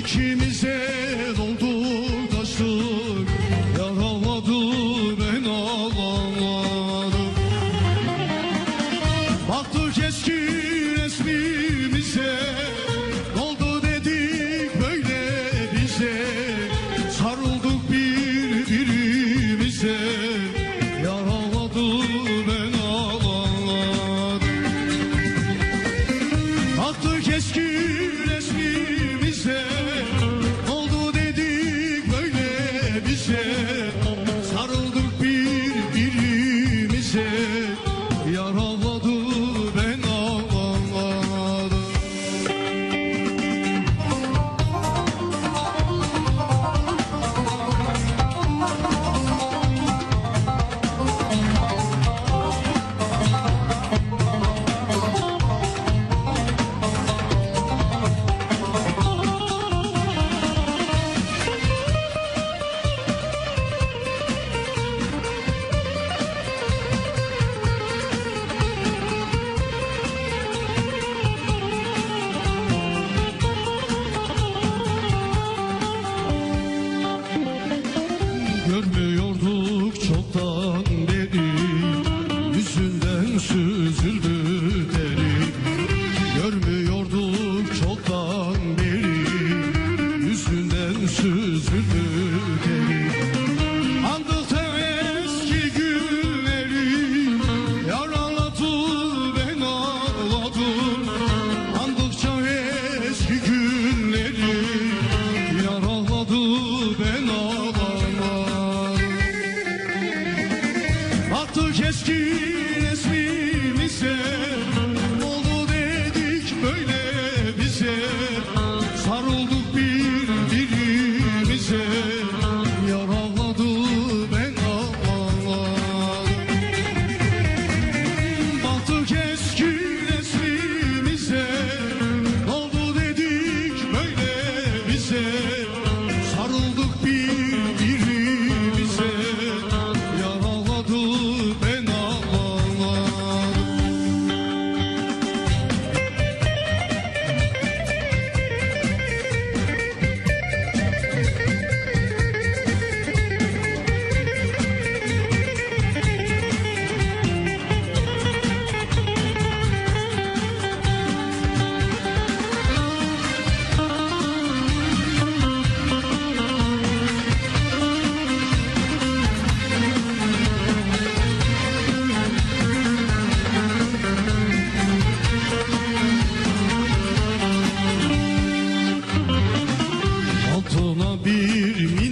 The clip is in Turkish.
İçimize doldu taşlık Yaraladı ben ağlamadım. Baktık Ona bir milyon